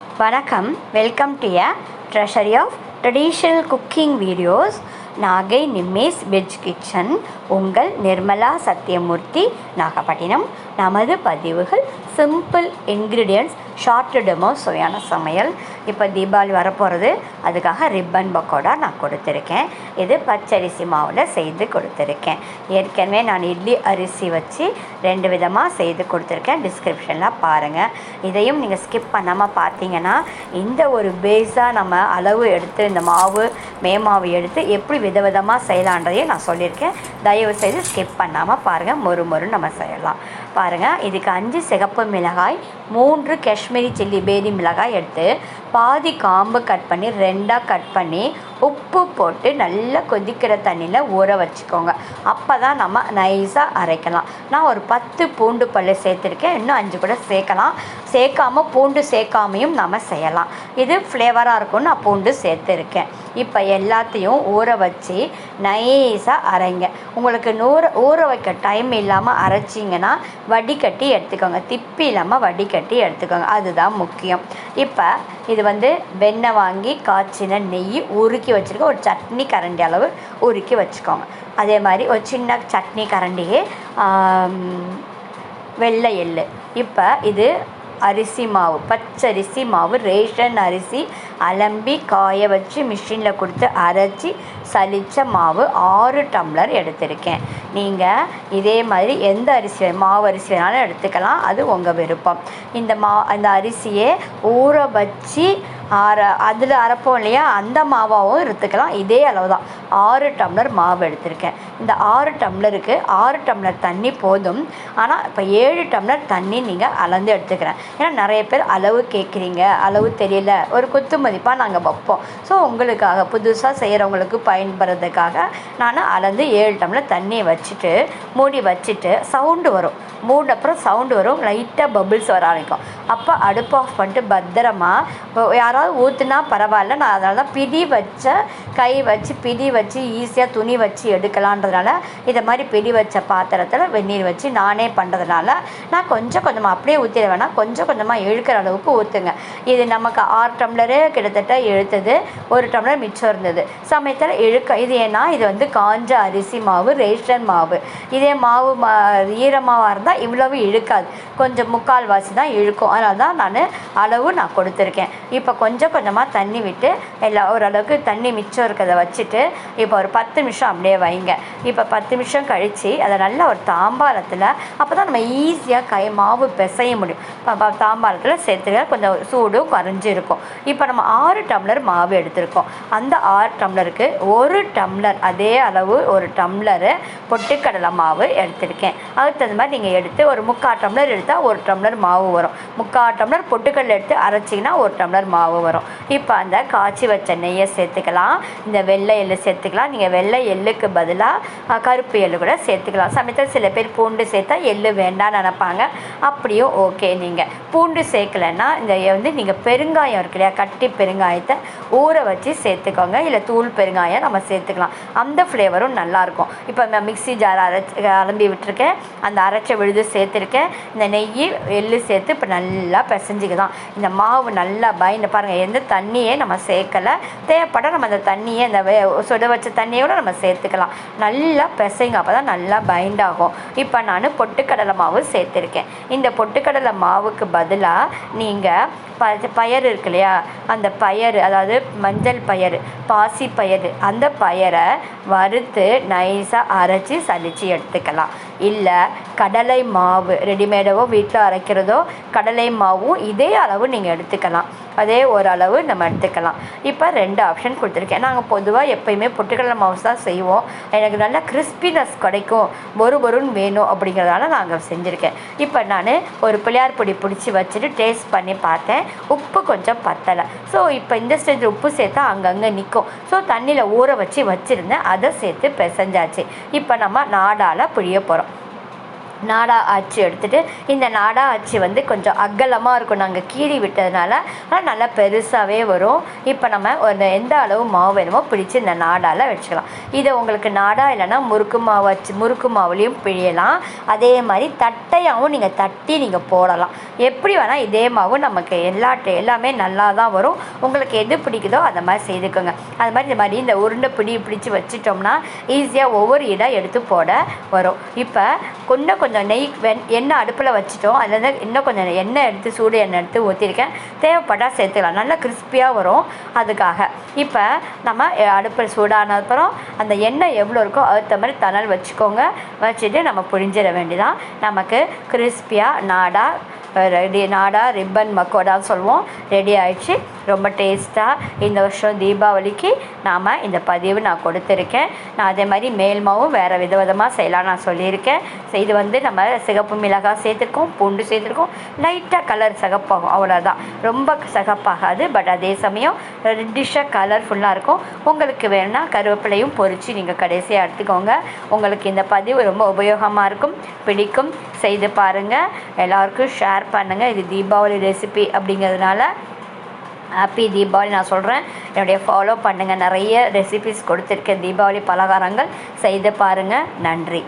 வணக்கம். Welcome to a treasury of traditional cooking videos Nagai நிம்மேஸ் veg kitchen உங்கள் நிர்மலா சத்யமூர்த்தி நாகப்பட்டினம். நமது பதிவுகள் சிம்பிள் இன்க்ரீடியன்ட்ஸ் ஷார்ட் டெமோ சுவையான சமையல். இப்போ தீபாவளி வரப்போகிறது அதுக்காக ரிப்பன் பக்கோடா நான் கொடுத்துருக்கேன். இது பச்சரிசி மாவில் செய்து கொடுத்துருக்கேன். ஏற்கனவே நான் இட்லி அரிசி வச்சு ரெண்டு விதமாக செய்து கொடுத்துருக்கேன். டிஸ்கிரிப்ஷனில் பாருங்கள் இதையும் நீங்கள் ஸ்கிப் பண்ணாமல் பார்த்தீங்கன்னா இந்த ஒரு பேஸாக நம்ம அளவு எடுத்து இந்த மாவு மேமாவு எடுத்து எப்படி விதவிதமாக செய்யலான்றதையும் நான் சொல்லியிருக்கேன். தயவு செய்து ஸ்கிப் பண்ணாமல் பாருங்கள் மொறு மொறு நம்ம செய்யலாம். பாருங்கள் இதுக்கு அஞ்சு சிகப்பு மிளகாய் மூன்று காஷ்மீரி சில்லி பேதி மிளகாய் எடுத்து பாதி காம்பு கட் பண்ணி ரெண்டாக கட் பண்ணி உப்பு போட்டு நல்லா கொதிக்கிற தண்ணியில் ஊற வச்சுக்கோங்க. அப்போ தான் நம்ம நைஸாக அரைக்கலாம். நான் ஒரு பத்து பூண்டு பல்லு சேர்த்துருக்கேன். இன்னும் அஞ்சு கூட சேர்க்கலாம். சேர்க்காம பூண்டு சேர்க்காமையும் நம்ம செய்யலாம். இது ஃப்ளேவராக இருக்கும்னு நான் பூண்டு சேர்த்துருக்கேன். இப்போ எல்லாத்தையும் ஊற வச்சு நைஸாக அரைங்க. உங்களுக்கு நூற ஊற வைக்க டைம் இல்லாமல் அரைச்சிங்கன்னா வடிகட்டி எடுத்துக்கோங்க. திப்பி இல்லாமல் வடிகட்டி எடுத்துக்கோங்க. அதுதான் முக்கியம். இப்போ இது வந்து வெண்ணெய் வாங்கி காய்ச்சின நெய் உருக்கி வச்சுருக்க ஒரு சட்னி கரண்டி அளவு உருக்கி வச்சுக்கோங்க. அதே மாதிரி ஒரு சின்ன சட்னி கரண்டியே வெள்ளை எள்ளு. இப்போ இது அரிசி மாவு பச்சரிசி மாவு ரேஷன் அரிசி அலம்பி காய வச்சு மிஷினில் கொடுத்து அரைச்சி சலித்த மாவு ஆறு டம்ளர் எடுத்திருக்கேன். நீங்கள் இதே மாதிரி எந்த அரிசி மாவு அரிசி வேணாலும் எடுத்துக்கலாம். அது உங்கள் விருப்பம். இந்த மா அந்த அரிசியை ஊற வச்சு அரை அதில் அரைப்போம் இல்லையா? அந்த மாவாகவும் எடுத்துக்கலாம். இதே அளவு தான் ஆறு டம்ளர் மாவு எடுத்திருக்கேன். இந்த ஆறு டம்ளருக்கு ஆறு டம்ளர் தண்ணி போதும். ஆனால் இப்போ ஏழு டம்ளர் தண்ணி நீங்கள் அளந்து எடுத்துக்கிறேன். ஏன்னா நிறைய பேர் அளவு கேட்குறீங்க அளவு தெரியல. ஒரு குத்து மதிப்பாக நாங்கள் வைப்போம். ஸோ உங்களுக்காக புதுசாக செய்கிறவங்களுக்கு பயன்படுறதுக்காக நான் அளந்து ஏழு டம்ளர் தண்ணியை வச்சுட்டு மூடி வச்சுட்டு சவுண்டு வரும். மூடின அப்புறம் சவுண்டு வரும். லைட்டாக பபிள்ஸ் வர ஆரம்பிக்கும். அப்போ அடுப்பு ஆஃப் பண்ணிட்டு பத்திரமா யாராவது ஊற்றுனா பரவாயில்ல. நான் அதனால தான் பிடி வச்ச கை வச்சு பிடி வச்சு ஈஸியாக துணி வச்சு எடுக்கலான்றதுனால இதை மாதிரி பிடி வச்ச பாத்திரத்தில் வெந்நீர் வச்சு நானே பண்ணுறதுனால நான் கொஞ்சம் கொஞ்சமாக அப்படியே ஊற்றிட வேணாம். கொஞ்சம் கொஞ்சமாக இழுக்கிற அளவுக்கு ஊற்றுங்க இது நமக்கு ஆறு டம்ளரு கிட்டத்தட்ட இழுத்தது. ஒரு டம்ளர் மிச்சம் இருந்தது. சமயத்தில் இழுக்க இது ஏன்னா இது வந்து காஞ்ச அரிசி மாவு ரேஷன் மாவு. இதே மாவு மா ஈரமாவாக இருந்தால் இவ்வளவு இழுக்காது. கொஞ்சம் முக்கால் வாசி தான் இழுக்கும். அதனால தான் நான் அளவு நான் கொடுத்துருக்கேன். இப்போ கொஞ்சம் கொஞ்சமாக தண்ணி விட்டு எல்லா ஓரளவுக்கு தண்ணி மிச்சம் இருக்கிறத வச்சுட்டு இப்போ ஒரு பத்து நிமிஷம் அப்படியே வைங்க. இப்போ பத்து நிமிஷம் கழித்து அதை நல்லா ஒரு தாம்பாரத்தில் அப்போ தான் நம்ம ஈஸியாக கை மாவு பிசைய முடியும். ப- தாம்பாரத்தில் சேர்த்துக்க கொஞ்சம் சூடும் குறைஞ்சி இருக்கும் இப்போ நம்ம ஆறு டம்ளர் மாவு எடுத்திருக்கோம். அந்த ஆறு டம்ளருக்கு ஒரு டம்ளர் அதே அளவு ஒரு டம்ளரு பொட்டுக்கடலை மாவு எடுத்திருக்கேன். அதுக்கு தகுந்த மாதிரி நீங்கள் எடுத்து ஒரு முக்கால் டம்ளர் எடுத்தால் ஒரு டம்ளர் மாவு வரும். முக்கால் டம்ளர் பொட்டுக்கடலை எடுத்து அரைச்சிங்கன்னா ஒரு டம்ளர் மாவு வரும். இப்போ அந்த காய்ச்சி வச்ச நெய்யை சேர்த்துக்கலாம். இந்த வெள்ளை எள்ளு சேர்த்துக்கலாம். நீங்கள் வெள்ளை எள்ளுக்கு பதிலாக கருப்பு எள்ளு கூட சேர்த்துக்கலாம். சமயத்தில் சில பேர் பூண்டு சேர்த்தா எள்ளு வேண்டாம்னு நினப்பாங்க. அப்படியும் ஓகே நீங்கள் பூண்டு சேர்க்கலைன்னா இந்த வந்து நீங்கள் பெருங்காயம் இருக்கு இல்லையா கட்டி பெருங்காயத்தை ஊற வச்சு சேர்த்துக்கோங்க. இல்லை தூள் பெருங்காயம் நம்ம சேர்த்துக்கலாம். அந்த ஃப்ளேவரும் நல்லாயிருக்கும் இப்போ நான் மிக்ஸி ஜார் அரைச்சி அலம்பி விட்டுருக்கேன். அந்த அரைச்ச விழுது சேர்த்துருக்கேன். இந்த நெய் எள்ளு சேர்த்து இப்போ நல்லா பிசைஞ்சிக்கலாம். இந்த மாவு நல்லா பயந்து பாருங்கள் எந்த தண்ணியே நம்ம சேர்க்கலை. தேவைப்பட நம்ம அந்த தண்ணியை அந்த வே- வச்ச தண்ணியை கூட நம்ம சேர்த்துக்கலாம். நல்லா பிசைங்க அப்போ தான் நல்லா பைண்ட் ஆகும். இப்போ நான் பொட்டுக்கடலை மாவு சேர்த்துருக்கேன். இந்த பொட்டுக்கடலை மாவுக்கு பதிலாக நீங்கள் ப பயறு இருக்கு இல்லையா? அந்த பயறு அதாவது மஞ்சள் பயறு பாசி பயறு அந்த பயரை வறுத்து நைஸாக அரைச்சி சலிச்சு எடுத்துக்கலாம். இல்லை கடலை மாவு ரெடிமேடவோ வீட்டில் அரைக்கிறதோ கடலை மாவும் இதே அளவு நீங்கள் எடுத்துக்கலாம். அதே ஓரளவு நம்ம எடுத்துக்கலாம். இப்போ ரெண்டு ஆப்ஷன் கொடுத்துருக்கேன். நாங்கள் பொதுவாக எப்பயுமே பொட்டுக்கடலை மாவு தான் செய்வோம். எனக்கு நல்ல கிறிஸ்பினஸ் கிடைக்கும். பொறு பொருன்னு வேணும் அப்படிங்கிறதால நாங்கள் செஞ்சுருக்கேன். இப்போ நான் ஒரு பிள்ளையார் பொடி பிடிச்சி வச்சுட்டு டேஸ்ட் பண்ணி பார்த்தேன். உப்பு கொஞ்சம் பத்தலை. ஸோ இப்போ இந்த ஸ்டேஜில் உப்பு சேர்த்தா அங்கங்கே நிற்கும் ஸோ தண்ணியில் ஊற வச்சு வச்சுருந்தேன் அதை சேர்த்து பிசைஞ்சாச்சு. இப்போ நம்ம நாடால் புழிய போகிறோம் நாடா ஆச்சு எடுத்துகிட்டு இந்த நாடா ஆச்சு வந்து கொஞ்சம் அகலமாக இருக்கும். நாங்கள் கீறி விட்டதுனால ஆனால் நல்லா பெருசாகவே வரும். இப்போ நம்ம ஒரு எந்த அளவு மாவு வேணுமோ பிடிச்சி இந்த நாடால் வச்சுக்கலாம். இதை உங்களுக்கு நாடா இல்லைன்னா முறுக்கு மாவு வச்சு முறுக்கு மாவுலேயும் பிழியலாம். அதே மாதிரி தட்டையாகவும் நீங்கள் தட்டி நீங்கள் போடலாம். எப்படி வேணால் இதே மாவு நமக்கு எல்லா எல்லாமே நல்லா தான் வரும். உங்களுக்கு எது பிடிக்குதோ அந்த மாதிரி செய்துக்கோங்க. அது மாதிரி இந்த மாதிரி இந்த உருண்டை பிடி பிடிச்சி வச்சுட்டோம்னா ஈஸியாக ஒவ்வொரு இடம் எடுத்து போட வரும். இப்போ கொஞ்சம் கொஞ்சம் நெய் வெண் எண்ணெய் அடுப்பில் வச்சுட்டோம். அதில் இன்னும் கொஞ்சம் எண்ணெய் எடுத்து சூடு எண்ணெய் எடுத்து ஊற்றிருக்கேன் தேவைப்பட்டால் சேர்த்துக்கலாம். நல்லா கிறிஸ்பியாக வரும் அதுக்காக. இப்போ நம்ம அடுப்பில் சூடான அப்புறம் அந்த எண்ணெய் எவ்வளோ இருக்கோ அதுக்கு மாதிரி தணல் வச்சுக்கோங்க. வச்சுட்டு நம்ம புழிஞ்சிட வேண்டியதான் நமக்கு கிறிஸ்பியாக நாடாக ரெடி நாடா ரிப்பன் மக்கோடான்னு சொல்லுவோம் ரெடி ஆயிடுச்சு. ரொம்ப டேஸ்ட்டாக இந்த வருஷம் தீபாவளிக்கு நாம் இந்த பதிவு நான் கொடுத்துருக்கேன். நான் அதே மாதிரி மேல்மாவும் வேறு விதவிதமாக செய்யலாம் நான் சொல்லியிருக்கேன். இது வந்து நம்ம சிகப்பு மிளகாய் சேர்த்துருக்கோம் பூண்டு சேர்த்துருக்கோம். லைட்டாக கலர் சிகப்பாகும். அவ்வளோதான் ரொம்ப சிகப்பாகாது. பட் அதே சமயம் ரெட்டிஷாக கலர்ஃபுல்லாக இருக்கும். உங்களுக்கு வேணும்னா கருவேப்பிலையும் பொரித்து நீங்கள் கடைசியாக எடுத்துக்கோங்க. உங்களுக்கு இந்த பதிவு ரொம்ப உபயோகமாக இருக்கும். பிடிக்கும். செய்து பாருங்கள் எல்லாருக்கும் ஷேர் பண்ணுங்கள் இது தீபாவளி ரெசிபி அப்படிங்கிறதுனால ஹாப்பி தீபாவளி நான் சொல்கிறேன் என்னுடைய ஃபாலோ பண்ணுங்கள் நிறைய ரெசிபிஸ் கொடுத்துருக்கேன். தீபாவளி பலகாரங்கள் செய்து பாருங்கள் நன்றி.